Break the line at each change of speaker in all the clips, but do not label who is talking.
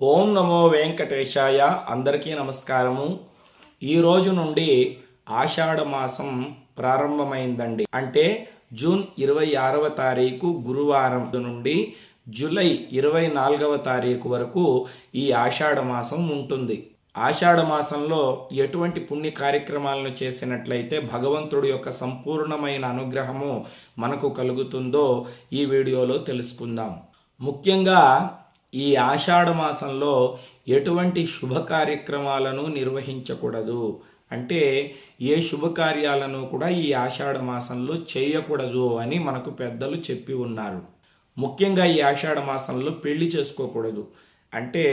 ఓం నమో వెంకటేశాయ. అందరికీ నమస్కారము. ఈ రోజు నుండి ఆషాఢ మాసం ప్రారంభమైందండి. అంటే జూన్ ఇరవై ఆరవ తారీఖు గురువారం నుండి జూలై ఇరవై నాలుగవ తారీఖు వరకు ఈ ఆషాఢ మాసం ఉంటుంది. ఆషాఢ మాసంలో ఎటువంటి పుణ్య కార్యక్రమాలను చేసినట్లయితే భగవంతుడి యొక్క సంపూర్ణమైన అనుగ్రహము మనకు కలుగుతుందో ఈ వీడియోలో తెలుసుకుందాం. ముఖ్యంగా ఈ ఆషాఢ మాసంలో ఎటువంటి శుభ కార్యక్రమాలను నిర్వహించకూడదు. అంటే ఏ శుభకార్యాలను కూడా ఈ ఆషాఢ మాసంలో చేయకూడదు అని మనకు పెద్దలు చెప్పి ఉన్నారు. ముఖ్యంగా ఈ ఆషాఢ మాసంలో పెళ్ళి చేసుకోకూడదు. అంటే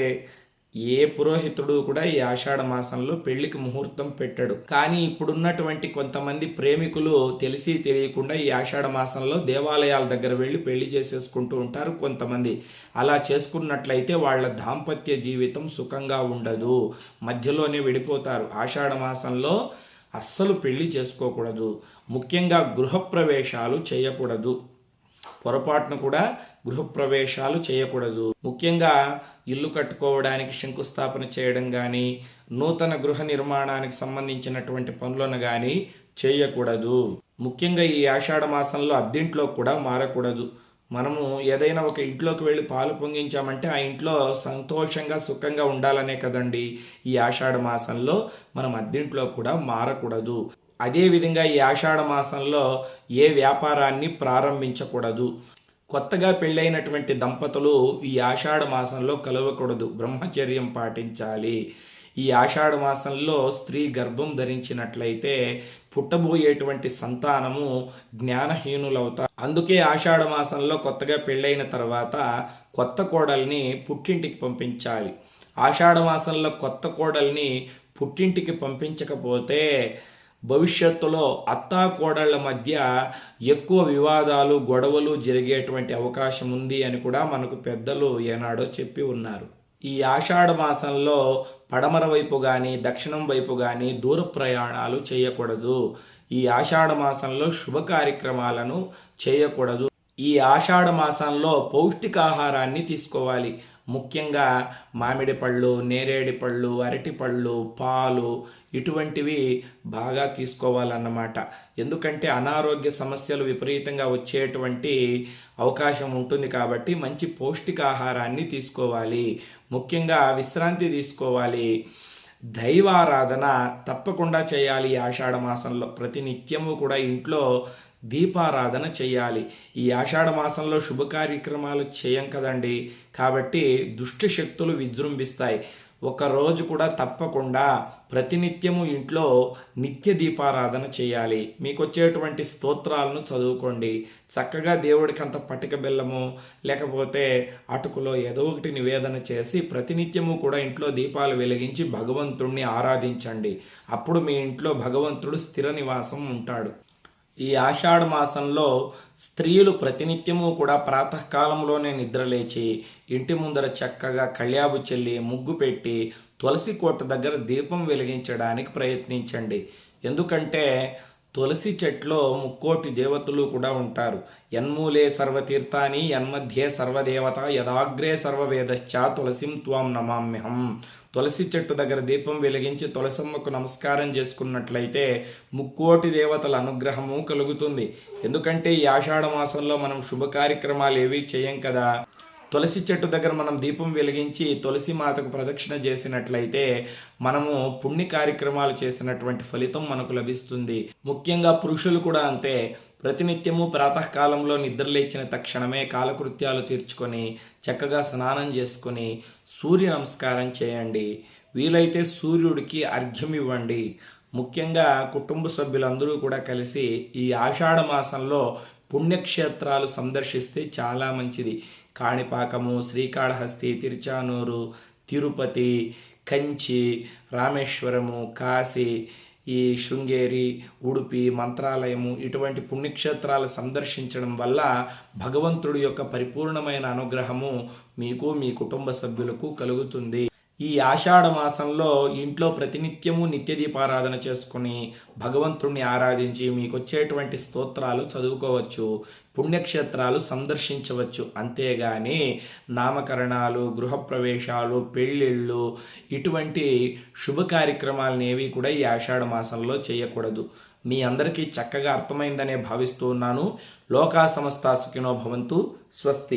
ఏ పురోహితుడు కూడా ఈ ఆషాఢ మాసంలో పెళ్ళికి ముహూర్తం పెట్టడు. కానీ ఇప్పుడున్నటువంటి కొంతమంది ప్రేమికులు తెలిసి తెలియకుండా ఈ ఆషాఢ మాసంలో దేవాలయాల దగ్గర వెళ్ళి పెళ్ళి చేసేసుకుంటూ ఉంటారు కొంతమంది. అలా చేసుకున్నట్లయితే వాళ్ళ దాంపత్య జీవితం సుఖంగా ఉండదు. మధ్యలోనే విడిపోతారు. ఆషాఢ మాసంలో అస్సలు పెళ్ళి చేసుకోకూడదు. ముఖ్యంగా గృహప్రవేశాలు చేయకూడదు. పొరపాటును కూడా గృహప్రవేశాలు చేయకూడదు. ముఖ్యంగా ఇల్లు కట్టుకోవడానికి శంకుస్థాపన చేయడం కానీ నూతన గృహ నిర్మాణానికి సంబంధించినటువంటి పనులను కానీ చేయకూడదు. ముఖ్యంగా ఈ ఆషాఢ మాసంలో అద్దెంట్లో కూడా మారకూడదు. మనము ఏదైనా ఒక ఇంట్లోకి వెళ్ళి పాలు పొంగించామంటే ఆ ఇంట్లో సంతోషంగా సుఖంగా ఉండాలనే కదండి ఈ ఆషాఢ మాసంలో మనం అద్దెంట్లో కూడా మారకూడదు. అదేవిధంగా ఈ ఆషాఢ మాసంలో ఏ వ్యాపారాన్ని ప్రారంభించకూడదు. కొత్తగా పెళ్ళైనటువంటి దంపతులు ఈ ఆషాఢ మాసంలో కలవకూడదు. బ్రహ్మచర్యం పాటించాలి. ఈ ఆషాఢ మాసంలో స్త్రీ గర్భం ధరించినట్లయితే పుట్టబోయేటువంటి సంతానము జ్ఞానహీనులవుతారు. అందుకే ఆషాఢ మాసంలో కొత్తగా పెళ్ళైన తర్వాత కొత్త కోడల్ని పుట్టింటికి పంపించాలి. ఆషాఢ మాసంలో కొత్త కోడల్ని పుట్టింటికి పంపించకపోతే భవిష్యత్తులో అత్తాకోడళ్ళ మధ్య ఎక్కువ వివాదాలు గొడవలు జరిగేటువంటి అవకాశం ఉంది అని కూడా మనకు పెద్దలు ఏనాడో చెప్పి ఉన్నారు. ఈ ఆషాఢ మాసంలో పడమర వైపు కానీ దక్షిణం వైపు కానీ దూర ప్రయాణాలు చేయకూడదు. ఈ ఆషాఢ మాసంలో శుభ కార్యక్రమాలను చేయకూడదు. ఈ ఆషాఢ మాసంలో పౌష్టికాహారాన్ని తీసుకోవాలి. ముఖ్యంగా మామిడి పళ్ళు నేరేడి పళ్ళు అరటి పళ్ళు పాలు ఇటువంటివి బాగా తీసుకోవాలన్నమాట. ఎందుకంటే అనారోగ్య సమస్యలు విపరీతంగా వచ్చేటువంటి అవకాశం ఉంటుంది కాబట్టి మంచి పౌష్టికాహారాన్ని తీసుకోవాలి. ముఖ్యంగా విశ్రాంతి తీసుకోవాలి. దైవారాధన తప్పకుండా చేయాలి. ఆషాఢమాసంలో ఆషాఢ మాసంలో ప్రతి నిత్యము కూడా ఇంట్లో దీపారాధన చేయాలి. ఈ ఆషాఢ మాసంలో శుభ కార్యక్రమాలు చేయం కదండి. కాబట్టి దుష్ట శక్తులు విజృంభిస్తాయి. ఒక రోజు కూడా తప్పకుండా ప్రతినిత్యము ఇంట్లో నిత్య దీపారాధన చేయాలి. మీకు వచ్చేటువంటి స్తోత్రాలను చదువుకోండి. చక్కగా దేవుడికి అంత పటిక బెల్లము లేకపోతే అటుకులో ఏదో ఒకటి నివేదన చేసి ప్రతినిత్యము కూడా ఇంట్లో దీపాలు వెలిగించి భగవంతుణ్ణి ఆరాధించండి. అప్పుడు మీ ఇంట్లో భగవంతుడు స్థిర నివాసం ఉంటాడు. ఈ ఆషాఢ మాసంలో స్త్రీలు ప్రతినిత్యము కూడా ప్రాతకాలంలోనే నిద్రలేచి ఇంటి ముందర చక్కగా కళ్యాబు చెల్లి ముగ్గు పెట్టి తులసి కోట దగ్గర దీపం వెలిగించడానికి ప్రయత్నించండి. ఎందుకంటే తులసి చెట్లో ముక్కోటి దేవతలు కూడా ఉంటారు. యన్మూలే సర్వతీర్థాని యన్మధ్యే సర్వదేవత యదాగ్రే సర్వవేదశ్చ తులసిం త్వాం నమామ్యహం. తులసి చెట్టు దగ్గర దీపం వెలిగించి తులసమ్మకు నమస్కారం చేసుకున్నట్లయితే ముక్కోటి దేవతల అనుగ్రహము కలుగుతుంది. ఎందుకంటే ఈ ఆషాఢ మాసంలో మనం శుభ కార్యక్రమాలు ఏవి చేయం కదా. తులసి చెట్టు దగ్గర మనం దీపం వెలిగించి తులసి మాతకు ప్రదక్షిణ చేసినట్లయితే మనము పుణ్య కార్యక్రమాలు చేసినటువంటి ఫలితం మనకు లభిస్తుంది. ముఖ్యంగా పురుషులు కూడా అంతే. ప్రతినిత్యము ప్రాతకాలంలో నిద్రలేచిన తక్షణమే కాలకృత్యాలు తీర్చుకొని చక్కగా స్నానం చేసుకొని సూర్య నమస్కారం చేయండి. వీలైతే సూర్యుడికి అర్ఘ్యం ఇవ్వండి. ముఖ్యంగా కుటుంబ సభ్యులందరూ కూడా కలిసి ఈ ఆషాఢ మాసంలో పుణ్యక్షేత్రాలు సందర్శిస్తే చాలా మంచిది. కాణిపాకము శ్రీకాళహస్తి తిరుచానూరు తిరుపతి కంచి రామేశ్వరము కాశీ ఈ శృంగేరి ఉడుపి మంత్రాలయము ఇటువంటి పుణ్యక్షేత్రాలు సందర్శించడం వల్ల భగవంతుడి యొక్క పరిపూర్ణమైన అనుగ్రహము మీకు మీ కుటుంబ సభ్యులకు కలుగుతుంది. ఈ ఆషాఢ మాసంలో ఇంట్లో ప్రతినిత్యము నిత్య దీపారాధన చేసుకుని భగవంతుణ్ణి ఆరాధించి మీకు వచ్చేటువంటి స్తోత్రాలు చదువుకోవచ్చు పుణ్యక్షేత్రాలు సందర్శించవచ్చు. అంతేగాని నామకరణాలు గృహప్రవేశాలు పెళ్ళిళ్ళు ఇటువంటి శుభ కార్యక్రమాలను ఏవి కూడా ఈ ఆషాఢ మాసంలో చేయకూడదు. మీ అందరికీ చక్కగా అర్థమైందనే భావిస్తూ ఉన్నాను. లోకా సమస్త సుఖినో భవంతు. స్వస్తి.